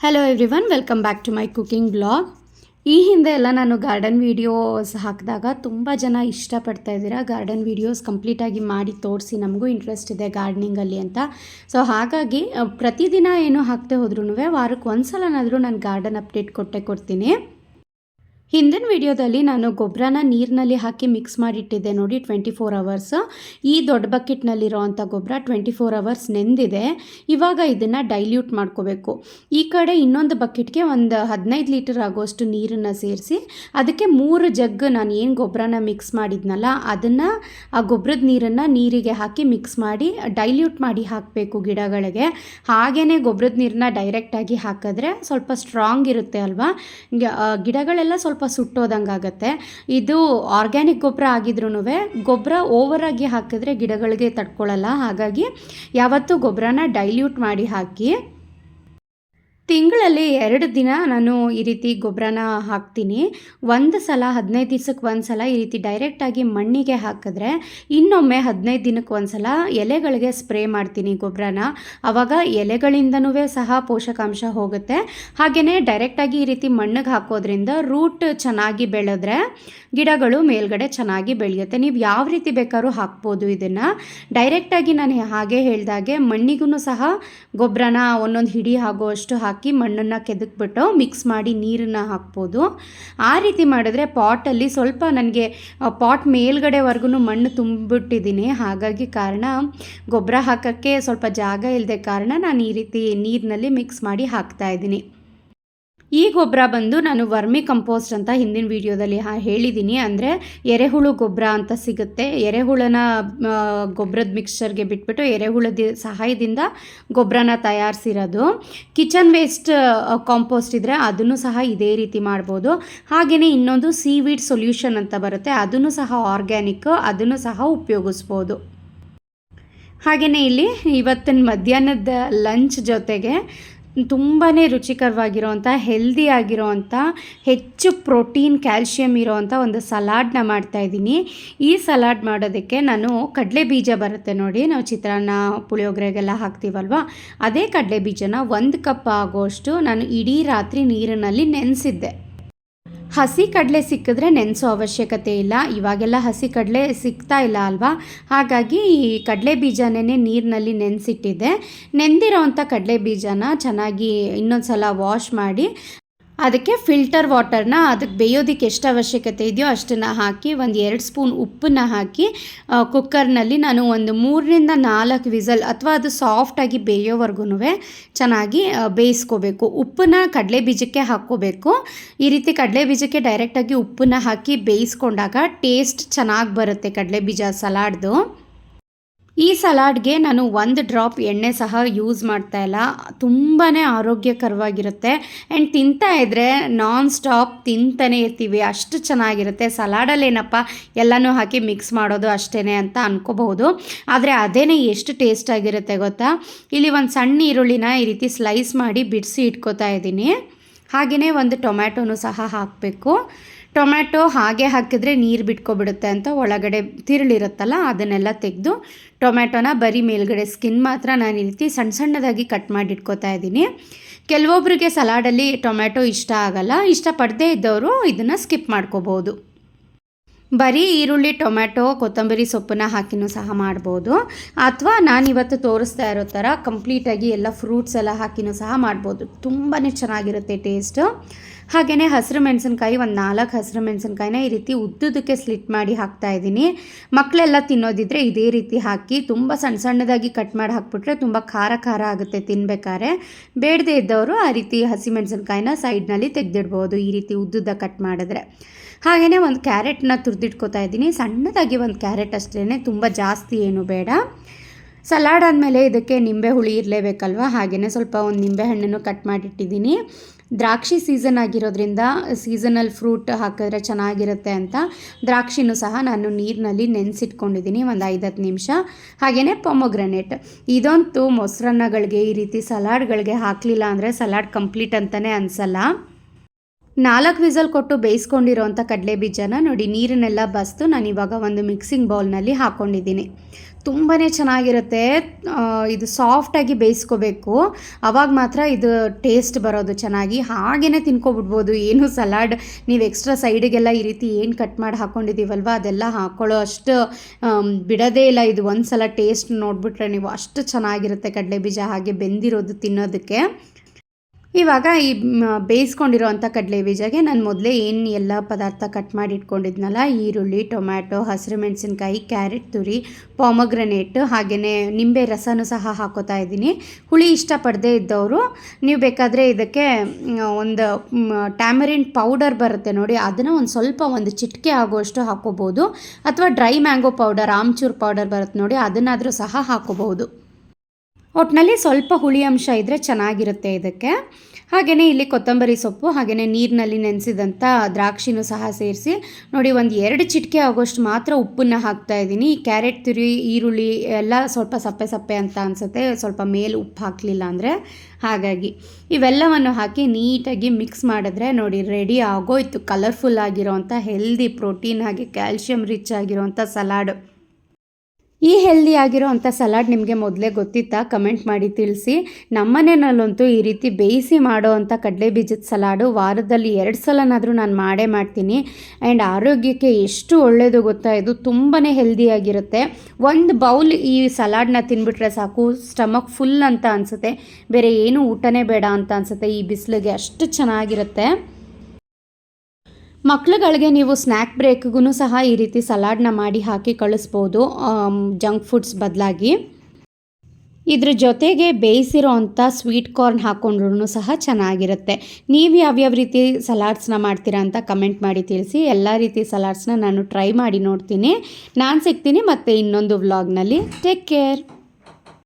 Hello everyone welcome back to my cooking blog ಈ ಹಿಂದೆ ಎಲ್ಲ ನಾನು ಗಾರ್ಡನ್ ವೀಡಿಯೋಸ್ ಹಾಕಿದಾಗ ತುಂಬ ಜನ ಇಷ್ಟಪಡ್ತಾ ಇದ್ದೀರಾ. ಗಾರ್ಡನ್ ವೀಡಿಯೋಸ್ ಕಂಪ್ಲೀಟಾಗಿ ಮಾಡಿ ತೋರಿಸಿ ನಮಗೂ ಇಂಟ್ರೆಸ್ಟ್ ಇದೆ ಗಾರ್ಡನಿಂಗಲ್ಲಿ ಅಂತ. ಸೊ ಹಾಗಾಗಿ ಪ್ರತಿದಿನ ಏನು ಹಾಕ್ತೆ ಹೋದ್ರೂ ವಾರಕ್ಕೆ ಒಂದು ಸಲನಾದರೂ ನಾನು ಗಾರ್ಡನ್ ಅಪ್ಡೇಟ್ ಕೊಟ್ಟೆ ಕೊಡ್ತೀನಿ. ಹಿಂದಿನ ವಿಡಿಯೋದಲ್ಲಿ ನಾನು ಗೊಬ್ಬರನ ನೀರಿನಲ್ಲಿ ಹಾಕಿ ಮಿಕ್ಸ್ ಮಾಡಿಟ್ಟಿದ್ದೆ ನೋಡಿ ಟ್ವೆಂಟಿ ಫೋರ್ ಅವರ್ಸ್ ಈ ದೊಡ್ಡ ಬಕೆಟ್ನಲ್ಲಿರೋವಂಥ ಗೊಬ್ಬರ ಟ್ವೆಂಟಿ ಫೋರ್ ಅವರ್ಸ್ ನೆಂದಿದೆ. ಇವಾಗ ಇದನ್ನು ಡೈಲ್ಯೂಟ್ ಮಾಡ್ಕೋಬೇಕು. ಈ ಕಡೆ ಇನ್ನೊಂದು ಬಕೆಟ್ಗೆ ಒಂದು ಹದಿನೈದು ಲೀಟರ್ ಆಗೋಷ್ಟು ನೀರನ್ನು ಸೇರಿಸಿ, ಅದಕ್ಕೆ ಮೂರು ಜಗ್ ನಾನು ಏನು ಗೊಬ್ಬರನ ಮಿಕ್ಸ್ ಮಾಡಿದ್ನಲ್ಲ, ಅದನ್ನು ಆ ಗೊಬ್ಬರದ ನೀರನ್ನು ನೀರಿಗೆ ಹಾಕಿ ಮಿಕ್ಸ್ ಮಾಡಿ ಡೈಲ್ಯೂಟ್ ಮಾಡಿ ಹಾಕಬೇಕು ಗಿಡಗಳಿಗೆ. ಹಾಗೆಯೇ ಗೊಬ್ಬರದ ನೀರನ್ನ ಡೈರೆಕ್ಟಾಗಿ ಹಾಕಿದ್ರೆ ಸ್ವಲ್ಪ ಸ್ಟ್ರಾಂಗ್ ಇರುತ್ತೆ ಅಲ್ವಾ? ಗಿಡಗಳೆಲ್ಲ ಸ್ವಲ್ಪ ಸುಟ್ಟೋದಂಗೆ ಆಗುತ್ತೆ. ಇದು ಆರ್ಗ್ಯಾನಿಕ್ ಗೊಬ್ಬರ ಆಗಿದ್ರೂ ಗೊಬ್ಬರ ಓವರಾಗಿ ಹಾಕಿದ್ರೆ ಗಿಡಗಳಿಗೆ ತಡ್ಕೊಳ್ಳಲ್ಲ ಹಾಗಾಗಿ ಯಾವತ್ತೂ ಗೊಬ್ಬರನ ಡೈಲ್ಯೂಟ್ ಮಾಡಿ ಹಾಕಿ ತಿಂಗಳಲ್ಲಿ ಎರಡು ದಿನ ನಾನು ಈ ರೀತಿ ಗೊಬ್ಬರನ ಹಾಕ್ತೀನಿ. ಒಂದು ಸಲ, ಹದಿನೈದು ದಿವ್ಸಕ್ಕೆ ಒಂದು ಸಲ ಈ ರೀತಿ ಡೈರೆಕ್ಟಾಗಿ ಮಣ್ಣಿಗೆ ಹಾಕಿದ್ರೆ ಇನ್ನೊಮ್ಮೆ ಹದಿನೈದು ದಿನಕ್ಕೆ ಒಂದು ಸಲ ಎಲೆಗಳಿಗೆ ಸ್ಪ್ರೇ ಮಾಡ್ತೀನಿ ಗೊಬ್ಬರನ. ಆವಾಗ ಎಲೆಗಳಿಂದನೂ ಸಹ ಪೋಷಕಾಂಶ ಹೋಗುತ್ತೆ. ಹಾಗೆಯೇ ಡೈರೆಕ್ಟಾಗಿ ಈ ರೀತಿ ಮಣ್ಣಿಗೆ ಹಾಕೋದ್ರಿಂದ ರೂಟ್ ಚೆನ್ನಾಗಿ ಬೆಳೆದ್ರೆ ಗಿಡಗಳು ಮೇಲ್ಗಡೆ ಚೆನ್ನಾಗಿ ಬೆಳೆಯುತ್ತೆ. ನೀವು ಯಾವ ರೀತಿ ಬೇಕಾದ್ರೂ ಹಾಕ್ಬೋದು ಇದನ್ನು. ಡೈರೆಕ್ಟಾಗಿ ನಾನು ಹಾಗೆ ಹೇಳಿದಾಗೆ ಮಣ್ಣಿಗೂ ಸಹ ಗೊಬ್ಬರನ ಒಂದೊಂದು ಹಿಡಿ ಹಾಕಿ ಮಣ್ಣನ್ನು ಕೆದಕ್ಬಿಟ್ಟು ಮಿಕ್ಸ್ ಮಾಡಿ ನೀರನ್ನು ಹಾಕ್ಬೋದು. ಆ ರೀತಿ ಮಾಡಿದ್ರೆ ಪಾಟಲ್ಲಿ ಸ್ವಲ್ಪ ನನಗೆ ಪಾಟ್ ಮೇಲ್ಗಡೆವರೆಗೂ ಮಣ್ಣು ತುಂಬಿಬಿಟ್ಟಿದ್ದೀನಿ. ಹಾಗಾಗಿ ಕಾರಣ ಗೊಬ್ಬರ ಹಾಕೋಕ್ಕೆ ಸ್ವಲ್ಪ ಜಾಗ ಇಲ್ಲದೆ ಕಾರಣ ನಾನು ಈ ರೀತಿ ನೀರಿನಲ್ಲಿ ಮಿಕ್ಸ್ ಮಾಡಿ ಹಾಕ್ತಾ ಇದ್ದೀನಿ. ಈ ಗೊಬ್ಬರ ಬಂದು ನಾನು ವರ್ಮಿ ಕಂಪೋಸ್ಟ್ ಅಂತ ಹಿಂದಿನ ವಿಡಿಯೋದಲ್ಲಿ ಹೇಳಿದ್ದೀನಿ. ಅಂದರೆ ಎರೆಹುಳು ಗೊಬ್ಬರ ಅಂತ ಸಿಗುತ್ತೆ. ಎರೆಹುಳನ ಗೊಬ್ಬರದ ಮಿಕ್ಸ್ಚರ್ಗೆ ಬಿಟ್ಬಿಟ್ಟು ಎರೆಹುಳದ ಸಹಾಯದಿಂದ ಗೊಬ್ಬರನ ತಯಾರಿಸಿರೋದು. ಕಿಚನ್ ವೇಸ್ಟ್ ಕಾಂಪೋಸ್ಟ್ ಇದ್ದರೆ ಅದನ್ನು ಸಹ ಇದೇ ರೀತಿ ಮಾಡ್ಬೋದು. ಹಾಗೆಯೇ ಇನ್ನೊಂದು ಸೀವೀಡ್ ಸೊಲ್ಯೂಷನ್ ಅಂತ ಬರುತ್ತೆ. ಅದನ್ನು ಸಹ ಆರ್ಗ್ಯಾನಿಕ್, ಅದನ್ನು ಸಹ ಉಪಯೋಗಿಸ್ಬೋದು. ಹಾಗೆಯೇ ಇಲ್ಲಿ ಇವತ್ತಿನ ಮಧ್ಯಾಹ್ನದ ಲಂಚ್ ಜೊತೆಗೆ ತುಂಬಾ ರುಚಿಕರವಾಗಿರೋವಂಥ ಹೆಲ್ದಿ ಆಗಿರೋವಂಥ ಹೆಚ್ಚು ಪ್ರೋಟೀನ್ ಕ್ಯಾಲ್ಶಿಯಮ್ ಇರೋವಂಥ ಒಂದು ಸಲಾಡ್ನ ಮಾಡ್ತಾಯಿದ್ದೀನಿ ಈ ಸಲಾಡ್ ಮಾಡೋದಕ್ಕೆ ನಾನು ಕಡಲೆ ಬೀಜ ಬರುತ್ತೆ ನೋಡಿ, ನಾವು ಚಿತ್ರಾನ್ನ, ಪುಳಿಯೋಗರೆಗೆಲ್ಲ ಹಾಕ್ತೀವಲ್ವ? ಅದೇ ಕಡಲೆ ಬೀಜನ ಒಂದು ಕಪ್ ಆಗೋಷ್ಟು ನಾನು ಇಡೀ ರಾತ್ರಿ ನೀರಿನಲ್ಲಿ ನೆನೆಸಿದ್ದೆ. ಹಸಿ ಕಡಲೆ ಸಿಕ್ಕಿದ್ರೆ ನೆನೆಸೋ ಅವಶ್ಯಕತೆ ಇಲ್ಲ. ಇವಾಗೆಲ್ಲ ಹಸಿ ಕಡಲೆ ಸಿಗ್ತಾ ಇಲ್ಲ ಅಲ್ವಾ? ಹಾಗಾಗಿ ಈ ಕಡಲೆ ಬೀಜನೇ ನೀರಿನಲ್ಲಿ ನೆನೆಸಿಟ್ಟಿದ್ದೆ. ನೆಂದಿರೋವಂಥ ಕಡಲೆ ಬೀಜನ ಚೆನ್ನಾಗಿ ಇನ್ನೊಂದು ಸಲ ವಾಶ್ ಮಾಡಿ ಅದಕ್ಕೆ ಫಿಲ್ಟರ್ ವಾಟರ್ನ ಅದಕ್ಕೆ ಬೇಯೋದಕ್ಕೆ ಎಷ್ಟು ಅವಶ್ಯಕತೆ ಇದೆಯೋ ಅಷ್ಟನ್ನು ಹಾಕಿ ಒಂದು ಎರಡು ಸ್ಪೂನ್ ಉಪ್ಪನ್ನ ಹಾಕಿ ಕುಕ್ಕರ್ನಲ್ಲಿ ನಾನು ಒಂದು ಮೂರರಿಂದ ನಾಲ್ಕು ವಿಸಲ್ ಅಥವಾ ಅದು ಸಾಫ್ಟಾಗಿ ಬೇಯೋವರೆಗೂ ಚೆನ್ನಾಗಿ ಬೇಯಿಸ್ಕೋಬೇಕು. ಉಪ್ಪನ್ನ ಕಡಲೆ ಬೀಜಕ್ಕೆ ಹಾಕ್ಕೋಬೇಕು. ಈ ರೀತಿ ಕಡಲೆ ಬೀಜಕ್ಕೆ ಡೈರೆಕ್ಟಾಗಿ ಉಪ್ಪನ್ನ ಹಾಕಿ ಬೇಯಿಸ್ಕೊಂಡಾಗ ಟೇಸ್ಟ್ ಚೆನ್ನಾಗಿ ಬರುತ್ತೆ ಕಡಲೆ ಬೀಜ ಸಲಾಡ್ದು. ಈ ಸಲಾಡ್ಗೆ ನಾನು ಒಂದು ಡ್ರಾಪ್ ಎಣ್ಣೆ ಸಹ ಯೂಸ್ ಮಾಡ್ತಾ ಇಲ್ಲ. ತುಂಬಾ ಆರೋಗ್ಯಕರವಾಗಿರುತ್ತೆ. ಆ್ಯಂಡ್ ತಿಂತಾ ಇದ್ದರೆ ನಾನ್ ಸ್ಟಾಪ್ ತಿಂತಾನೆ ಇರ್ತೀವಿ. ಅಷ್ಟು ಚೆನ್ನಾಗಿರುತ್ತೆ. ಸಲಾಡಲ್ಲಿ ಏನಪ್ಪ, ಎಲ್ಲನೂ ಹಾಕಿ ಮಿಕ್ಸ್ ಮಾಡೋದು ಅಷ್ಟೇ ಅಂತ ಅನ್ಕೋಬಹುದು. ಆದರೆ ಅದೇನೇ ಎಷ್ಟು ಟೇಸ್ಟ್ ಆಗಿರುತ್ತೆ ಗೊತ್ತಾ? ಇಲ್ಲಿ ಒಂದು ಸಣ್ಣ ಈರುಳ್ಳಿನ ಈ ರೀತಿ ಸ್ಲೈಸ್ ಮಾಡಿ ಬಿಡಿಸಿ ಇಟ್ಕೋತಾ ಇದ್ದೀನಿ. ಹಾಗೆಯೇ ಒಂದು ಟೊಮ್ಯಾಟೊನೂ ಸಹ ಹಾಕಬೇಕು. ಟೊಮ್ಯಾಟೊ ಹಾಗೆ ಹಾಕಿದ್ರೆ ನೀರು ಬಿಟ್ಕೊಬಿಡುತ್ತೆ ಅಂತ ಒಳಗಡೆ ತಿರುಳಿರುತ್ತಲ್ಲ, ಅದನ್ನೆಲ್ಲ ತೆಗೆದು ಟೊಮ್ಯಾಟೊನ ಬರೀ ಮೇಲ್ಗಡೆ ಸ್ಕಿನ್ ಮಾತ್ರ ನಾನು ಈ ರೀತಿ ಸಣ್ಣ ಸಣ್ಣದಾಗಿ ಕಟ್ ಮಾಡಿ ಇಟ್ಕೋತಾ ಇದ್ದೀನಿ ಕೆಲವೊಬ್ಬರಿಗೆ ಸಲಾಡಲ್ಲಿ ಟೊಮ್ಯಾಟೊ ಇಷ್ಟ ಆಗಲ್ಲ, ಇಷ್ಟಪಡದೇ ಇದ್ದವರು ಇದನ್ನು ಸ್ಕಿಪ್ ಮಾಡ್ಕೋಬೋದು. ಬರೀ ಈರುಳ್ಳಿ, ಟೊಮ್ಯಾಟೊ, ಕೊತ್ತಂಬರಿ ಸೊಪ್ಪನ್ನ ಹಾಕಿನೂ ಸಹ ಮಾಡ್ಬೋದು. ಅಥವಾ ನಾನಿವತ್ತು ತೋರಿಸ್ತಾ ಇರೋ ಥರ ಕಂಪ್ಲೀಟಾಗಿ ಎಲ್ಲ ಫ್ರೂಟ್ಸ್ ಎಲ್ಲ ಹಾಕಿನೂ ಸಹ ಮಾಡ್ಬೋದು. ತುಂಬಾ ಚೆನ್ನಾಗಿರುತ್ತೆ ಟೇಸ್ಟು. ಹಾಗೆಯೇ ಹಸಿರು ಮೆಣಸಿನ್ಕಾಯಿ, ಒಂದು ನಾಲ್ಕು ಹಸಿರು ಮೆಣಸಿನ್ಕಾಯಿನ ಈ ರೀತಿ ಉದ್ದುದಕ್ಕೆ ಸ್ಲಿಟ್ ಮಾಡಿ ಹಾಕ್ತಾ ಇದ್ದೀನಿ. ಮಕ್ಕಳೆಲ್ಲ ತಿನ್ನೋದಿದ್ರೆ ಇದೇ ರೀತಿ ಹಾಕಿ ತುಂಬ ಸಣ್ಣ ಸಣ್ಣದಾಗಿ ಕಟ್ ಮಾಡಿ ಹಾಕ್ಬಿಟ್ರೆ ತುಂಬ ಖಾರ ಖಾರ ಆಗುತ್ತೆ ತಿನ್ಬೇಕಾದ್ರೆ. ಬೇಡದೇ ಇದ್ದವರು ಆ ರೀತಿ ಹಸಿಮೆಣಸಿನ್ಕಾಯಿನ ಸೈಡ್ನಲ್ಲಿ ತೆಗೆದಿಡ್ಬೋದು ಈ ರೀತಿ ಉದ್ದುದ್ದ ಕಟ್ ಮಾಡಿದ್ರೆ. ಹಾಗೆಯೇ ಒಂದು ಕ್ಯಾರೆಟ್ನ ತುರಿದಿಟ್ಕೋತಾ ಇದ್ದೀನಿ. ಸಣ್ಣದಾಗಿ ಒಂದು ಕ್ಯಾರೆಟ್ ಅಷ್ಟೇ ತುಂಬ ಜಾಸ್ತಿ ಏನು ಬೇಡ. ಸಲಾಡ್ ಆದಮೇಲೆ ಇದಕ್ಕೆ ನಿಂಬೆ ಹುಳಿ ಇರಲೇಬೇಕಲ್ವ? ಹಾಗೆಯೇ ಸ್ವಲ್ಪ ಒಂದು ನಿಂಬೆ ಹಣ್ಣನ್ನು ಕಟ್ ಮಾಡಿಟ್ಟಿದ್ದೀನಿ. ದ್ರಾಕ್ಷಿ ಸೀಸನ್ ಆಗಿರೋದ್ರಿಂದ ಸೀಸನಲ್ ಫ್ರೂಟ್ ಹಾಕಿದ್ರೆ ಚೆನ್ನಾಗಿರುತ್ತೆ ಅಂತ ದ್ರಾಕ್ಷಿನೂ ಸಹ ನಾನು ನೀರಿನಲ್ಲಿ ನೆನೆಸಿಟ್ಕೊಂಡಿದ್ದೀನಿ ಒಂದು ಐದತ್ತು ನಿಮಿಷ. ಹಾಗೆಯೇ ಪೊಮೊಗ್ರನೇಟ್. ಇದಂತೂ ಮೊಸರನ್ನಗಳಿಗೆ ಈ ರೀತಿ ಸಲಾಡ್ಗಳಿಗೆ ಹಾಕಲಿಲ್ಲ ಅಂದರೆ ಸಲಾಡ್ ಕಂಪ್ಲೀಟ್ ಅಂತಲೇ ಅನಿಸಲ್ಲ. ನಾಲ್ಕು ವಿಸಲ್ ಕೊಟ್ಟು ಬೇಯಿಸ್ಕೊಂಡಿರೋಂಥ ಕಡಲೆ ಬೀಜನ ನೋಡಿ, ನೀರನ್ನೆಲ್ಲ ಬಸ್ತು. ನಾನು ಇವಾಗ ಒಂದು ಮಿಕ್ಸಿಂಗ್ ಬೌಲ್ನಲ್ಲಿ ಹಾಕ್ಕೊಂಡಿದ್ದೀನಿ ತುಂಬಾ ಚೆನ್ನಾಗಿರುತ್ತೆ. ಇದು ಸಾಫ್ಟಾಗಿ ಬೇಯಿಸ್ಕೋಬೇಕು. ಅವಾಗ ಮಾತ್ರ ಇದು ಟೇಸ್ಟ್ ಬರೋದು ಚೆನ್ನಾಗಿ. ಹಾಗೇ ತಿನ್ಕೊಬಿಡ್ಬೋದು. ಏನು ಸಲಾಡ್, ನೀವು ಎಕ್ಸ್ಟ್ರಾ ಸೈಡಿಗೆಲ್ಲ ಈ ರೀತಿ ಏನು ಕಟ್ ಮಾಡಿ ಹಾಕ್ಕೊಂಡಿದ್ದೀವಲ್ವ ಅದೆಲ್ಲ ಹಾಕ್ಕೊಳ್ಳೋ ಅಷ್ಟು ಬಿಡೋದೇ ಇಲ್ಲ ಇದು ಒಂದು ಸಲ ಟೇಸ್ಟ್ ನೋಡಿಬಿಟ್ರೆ ನೀವು ಅಷ್ಟು ಚೆನ್ನಾಗಿರುತ್ತೆ ಕಡಲೆ ಬೀಜ ಹಾಗೆ ಬೆಂದಿರೋದು ತಿನ್ನೋದಕ್ಕೆ. ಇವಾಗ ಈ ಬೇಯಿಸ್ಕೊಂಡಿರೋ ಬೇಯಿಸ್ಕೊಂಡಿರೋವಂಥ ಕಡಲೆ ಬೀಜಗೆ ನಾನು ಮೊದಲೇ ಏನು ಎಲ್ಲ ಪದಾರ್ಥ ಕಟ್ ಮಾಡಿ ಇಟ್ಕೊಂಡಿದ್ನಲ್ಲ, ಈರುಳ್ಳಿ, ಟೊಮ್ಯಾಟೊ, ಹಸಿರು ಮೆಣಸಿನ್ಕಾಯಿ, ಕ್ಯಾರೆಟ್, ತುರಿ, ಪಾಮಗ್ರನೇಟ್, ಹಾಗೆಯೇ ನಿಂಬೆ ರಸನೂ ಸಹ ಹಾಕೋತಾ ಇದ್ದೀನಿ. ಹುಳಿ ಇಷ್ಟಪಡದೇ ಇದ್ದವರು, ನೀವು ಬೇಕಾದರೆ ಇದಕ್ಕೆ ಒಂದು ಟ್ಯಾಮರಿನ್ ಪೌಡರ್ ಬರುತ್ತೆ ನೋಡಿ, ಅದನ್ನು ಒಂದು ಸ್ವಲ್ಪ ಒಂದು ಚಿಟಿಕೆ ಆಗುವಷ್ಟು ಹಾಕೋಬೋದು. ಅಥವಾ dry mango powder, amchur powder ಬರುತ್ತೆ ನೋಡಿ, ಅದನ್ನಾದರೂ ಸಹ ಹಾಕೋಬಹುದು ಒಟ್ಟಿನಲ್ಲಿ ಸ್ವಲ್ಪ ಹುಳಿ ಅಂಶ ಇದ್ದರೆ ಚೆನ್ನಾಗಿರುತ್ತೆ ಇದಕ್ಕೆ. ಹಾಗೆಯೇ ಇಲ್ಲಿ ಕೊತ್ತಂಬರಿ ಸೊಪ್ಪು ಹಾಗೆಯೇ ನೀರಿನಲ್ಲಿ ನೆನೆಸಿದಂಥ ದ್ರಾಕ್ಷಿನೂ ಸಹ ಸೇರಿಸಿ. ನೋಡಿ, ಒಂದು ಎರಡು ಚಿಟಿಕೆ ಆಗೋಷ್ಟು ಮಾತ್ರ ಉಪ್ಪನ್ನು ಹಾಕ್ತಾ ಇದ್ದೀನಿ. ಈ ಕ್ಯಾರೆಟ್, ತುರಿ, ಈರುಳ್ಳಿ ಎಲ್ಲ ಸ್ವಲ್ಪ ಸಪ್ಪೆ ಸಪ್ಪೆ ಅಂತ ಅನಿಸುತ್ತೆ. ಸ್ವಲ್ಪ ಮೇಲೆ ಉಪ್ಪು ಹಾಕಲಿಲ್ಲ ಅಂದರೆ ಹಾಗಾಗಿ. ಇವೆಲ್ಲವನ್ನು ಹಾಕಿ ನೀಟಾಗಿ ಮಿಕ್ಸ್ ಮಾಡಿದ್ರೆ ನೋಡಿ, ರೆಡಿ ಆಗೋಯ್ತು. ಕಲರ್ಫುಲ್ ಆಗಿರೋವಂಥ ಹೆಲ್ದಿ ಪ್ರೋಟೀನ್ ಹಾಗೆ ಕ್ಯಾಲ್ಶಿಯಂ ರಿಚ್ ಆಗಿರೋವಂಥ ಸಲಾಡ್. ಈ ಹೆಲ್ದಿ ಆಗಿರೋ ಅಂಥ ಸಲಾಡ್ ನಿಮಗೆ ಮೊದಲೇ ಗೊತ್ತಿತ್ತಾ? ಕಮೆಂಟ್ ಮಾಡಿ ತಿಳಿಸಿ. ನಮ್ಮನೆಯಲ್ಲಂತೂ ಈ ರೀತಿ ಬೇಯಿಸಿ ಮಾಡೋ ಅಂಥ ಕಡಲೆ ಬೀಜದ ಸಲಾಡು ವಾರದಲ್ಲಿ ಎರಡು ಸಲನಾದರೂ ನಾನು ಮಾಡೇ ಮಾಡ್ತೀನಿ. ಆ್ಯಂಡ್ ಆರೋಗ್ಯಕ್ಕೆ ಎಷ್ಟು ಒಳ್ಳೆಯದು ಗೊತ್ತಾ? ಇದು ತುಂಬಾ ಹೆಲ್ದಿಯಾಗಿರುತ್ತೆ ಒಂದು ಬೌಲ್ ಈ ಸಲಾಡ್ನ ತಿನ್ಬಿಟ್ರೆ ಸಾಕು. ಸ್ಟಮಕ್ ಫುಲ್ ಅಂತ ಅನಿಸುತ್ತೆ. ಬೇರೆ ಏನು ಊಟನೇ ಬೇಡ ಅಂತ ಅನಿಸುತ್ತೆ. ಈ ಬಿಸಿಲಿಗೆ ಅಷ್ಟು ಚೆನ್ನಾಗಿರುತ್ತೆ. ಮಕ್ಳುಗಳಿಗೆ ನೀವು ಸ್ನ್ಯಾಕ್ ಬ್ರೇಕ್ಗೂ ಸಹ ಈ ರೀತಿ ಸಲಾಡ್ನ ಮಾಡಿ ಹಾಕಿ ಕಳಿಸ್ಬೋದು ಜಂಕ್ ಫುಡ್ಸ್ ಬದಲಾಗಿ. ಇದ್ರ ಜೊತೆಗೆ ಬೇಯಿಸಿರೋ ಅಂಥ ಸ್ವೀಟ್ ಕಾರ್ನ್ ಹಾಕ್ಕೊಂಡ್ರೂ ಸಹ ಚೆನ್ನಾಗಿರುತ್ತೆ. ನೀವು ಯಾವ್ಯಾವ ರೀತಿ ಸಲಾಡ್ಸ್ನ ಮಾಡ್ತೀರಾ ಅಂತ ಕಮೆಂಟ್ ಮಾಡಿ ತಿಳಿಸಿ. ಎಲ್ಲ ರೀತಿ ಸಲಾಡ್ಸ್ನ ನಾನು ಟ್ರೈ ಮಾಡಿ ನೋಡ್ತೀನಿ. ನಾನು ಸಿಗ್ತೀನಿ ಮತ್ತು ಇನ್ನೊಂದು ವ್ಲಾಗ್ನಲ್ಲಿ ಟೇಕ್ ಕೇರ್